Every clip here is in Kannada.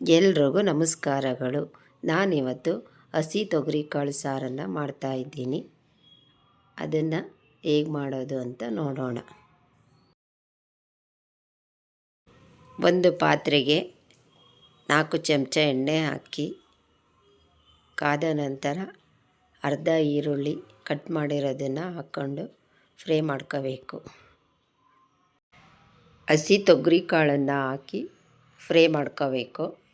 ಎಲ್ರಿಗೂ ನಮಸ್ಕಾರಗಳು. ನಾನಿವತ್ತು ಹಸಿ ತೊಗರಿ ಕಾಳು ಸಾರನ್ನು ಮಾಡ್ತಾಯಿದ್ದೀನಿ ಅದನ್ನು ಹೇಗೆ ಮಾಡೋದು ಅಂತ ನೋಡೋಣ. ಒಂದು ಪಾತ್ರೆಗೆ ನಾಲ್ಕು ಚಮಚ ಎಣ್ಣೆ ಹಾಕಿ, ಕಾದ ನಂತರ ಅರ್ಧ ಈರುಳ್ಳಿ ಕಟ್ ಮಾಡಿರೋದನ್ನು ಹಾಕ್ಕೊಂಡು ಫ್ರೈ ಮಾಡ್ಕೋಬೇಕು. ಹಸಿ ತೊಗರಿ ಕಾಳನ್ನು ಹಾಕಿ ಫ್ರೈ ಮಾಡ್ಕೋಬೇಕು.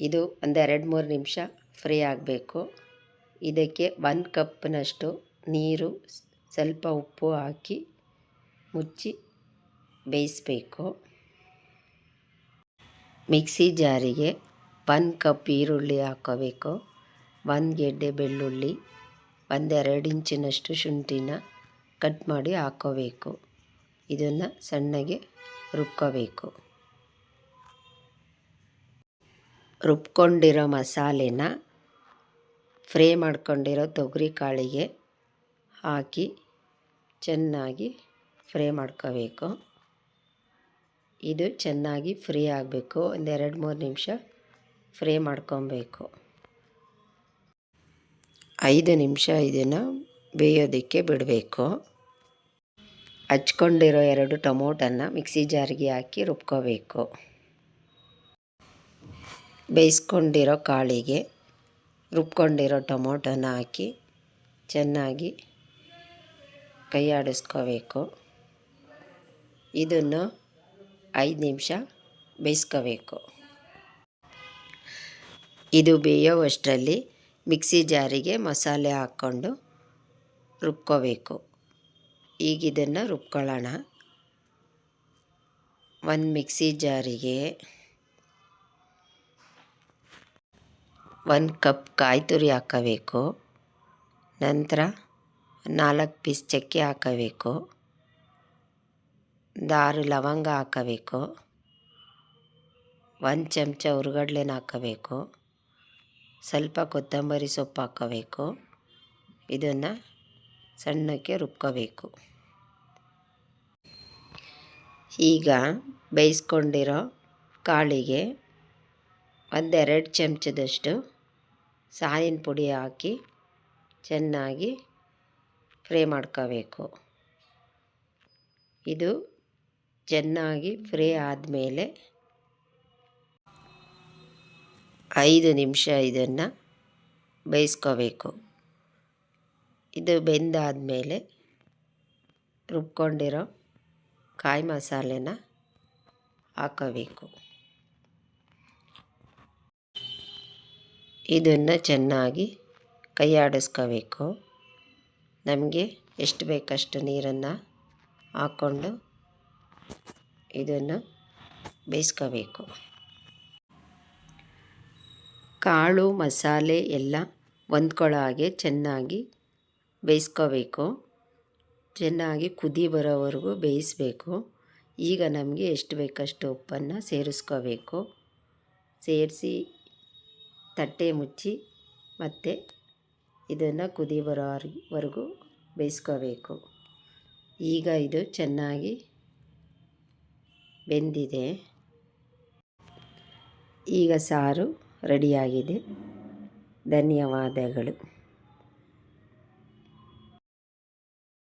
ಇದು ಒಂದೆರಡು ಮೂರು ನಿಮಿಷ ಫ್ರೈ ಆಗಬೇಕು. ಇದಕ್ಕೆ ಒಂದು ಕಪ್ನಷ್ಟು ನೀರು, ಸ್ವಲ್ಪ ಉಪ್ಪು ಹಾಕಿ ಮುಚ್ಚಿ ಬೇಯಿಸಬೇಕು. ಮಿಕ್ಸಿ ಜಾರಿಗೆ ಒಂದು ಕಪ್ ಈರುಳ್ಳಿ ಹಾಕೋಬೇಕು. ಒಂದು ಗೆಡ್ಡೆ ಬೆಳ್ಳುಳ್ಳಿ, ಒಂದೆರಡು ಇಂಚಿನಷ್ಟು ಶುಂಠಿನ ಕಟ್ ಮಾಡಿ ಹಾಕೋಬೇಕು. ಇದನ್ನು ಸಣ್ಣಗೆ ರುಬ್ಕೋಬೇಕು. ರುಬ್ಕೊಂಡಿರೋ ಮಸಾಲೆನ ಫ್ರೈ ಮಾಡ್ಕೊಂಡಿರೋ ತೊಗರಿ ಕಾಳಿಗೆ ಹಾಕಿ ಚೆನ್ನಾಗಿ ಫ್ರೈ ಮಾಡ್ಕೋಬೇಕು. ಇದು ಚೆನ್ನಾಗಿ ಫ್ರೀ ಆಗಬೇಕು. ಒಂದೆರಡು ಮೂರು ನಿಮಿಷ ಫ್ರೈ ಮಾಡ್ಕೊಬೇಕು. ಐದು ನಿಮಿಷ ಇದನ್ನು ಬೇಯೋದಕ್ಕೆ ಬಿಡಬೇಕು. ಹಚ್ಕೊಂಡಿರೋ ಎರಡು ಟೊಮೊಟನ್ನ ಮಿಕ್ಸಿ ಜಾರಿಗೆ ಹಾಕಿ ರುಬ್ಕೋಬೇಕು. ಬೇಯಿಸ್ಕೊಂಡಿರೋ ಕಾಳಿಗೆ ರುಬ್ಕೊಂಡಿರೋ ಟೊಮೊಟೊನ ಹಾಕಿ ಚೆನ್ನಾಗಿ ಕೈ ಆಡಿಸ್ಕೋಬೇಕು ಇದನ್ನು ಐದು ನಿಮಿಷ ಬೇಯಿಸ್ಕೋಬೇಕು. ಇದು ಬೇಯೋವಷ್ಟರಲ್ಲಿ ಮಿಕ್ಸಿ ಜಾರಿಗೆ ಮಸಾಲೆ ಹಾಕ್ಕೊಂಡು ರುಬ್ಕೋಬೇಕು. ಈಗ ಇದನ್ನು ರುಬ್ಕೊಳ್ಳೋಣ. ಒಂದು ಮಿಕ್ಸಿ ಜಾರಿಗೆ ಒಂದು ಕಪ್ ಕಾಯಿ ತುರಿ ಹಾಕಬೇಕು. ನಂತರ ನಾಲ್ಕು ಪೀಸ್ ಚಕ್ಕೆ ಹಾಕಬೇಕು. ದಾರು ಲವಂಗ ಹಾಕಬೇಕು. ಒಂದು ಚಮಚ ಹುರುಗಡ್ಲೆನ ಹಾಕಬೇಕು. ಸ್ವಲ್ಪ ಕೊತ್ತಂಬರಿ ಸೊಪ್ಪು ಹಾಕಬೇಕು. ಇದನ್ನು ಸಣ್ಣಕ್ಕೆ ರುಬ್ಕೋಬೇಕು. ಈಗ ಬೇಯಿಸ್ಕೊಂಡಿರೋ ಕಾಳಿಗೆ ಒಂದೆರಡು ಚಮಚದಷ್ಟು ಸಾಯಿನ ಪುಡಿ ಹಾಕಿ ಚೆನ್ನಾಗಿ ಫ್ರೈ ಮಾಡ್ಕೋಬೇಕು. ಇದು ಚೆನ್ನಾಗಿ ಫ್ರೈ ಆದಮೇಲೆ ಐದು ನಿಮಿಷ ಇದನ್ನು ಬೇಯಿಸ್ಕೋಬೇಕು. ಇದು ಬೆಂದಾದಮೇಲೆ ರುಬ್ಕೊಂಡಿರೋ ಕಾಯಿ ಮಸಾಲೆನ ಹಾಕೋಬೇಕು. ಇದನ್ನು ಚೆನ್ನಾಗಿ ಕೈಯಾಡಿಸ್ಕೋಬೇಕು. ನಮಗೆ ಎಷ್ಟು ಬೇಕಷ್ಟು ನೀರನ್ನು ಹಾಕ್ಕೊಂಡು ಇದನ್ನು ಬೇಯಿಸ್ಕೋಬೇಕು. ಕಾಳು, ಮಸಾಲೆ ಎಲ್ಲ ಹೊಂದ್ಕೊಳ್ಳೋ ಹಾಗೆ ಚೆನ್ನಾಗಿ ಬೇಯಿಸ್ಕೋಬೇಕು. ಚೆನ್ನಾಗಿ ಕುದಿ ಬರೋವರೆಗೂ ಬೇಯಿಸಬೇಕು. ಈಗ ನಮಗೆ ಎಷ್ಟು ಬೇಕಷ್ಟು ಉಪ್ಪನ್ನು ಸೇರಿಸ್ಕೋಬೇಕು. ಸೇರಿಸಿ ತಟ್ಟೆ ಮುಚ್ಚಿ ಮತ್ತೆ ಇದನ್ನು ಕುದಿ ಬರೋವರೆಗೂ ಬೇಯಿಸ್ಕೋಬೇಕು. ಈಗ ಇದು ಚೆನ್ನಾಗಿ ಬೆಂದಿದೆ. ಈಗ ಸಾರು ರೆಡಿಯಾಗಿದೆ. ಧನ್ಯವಾದಗಳು.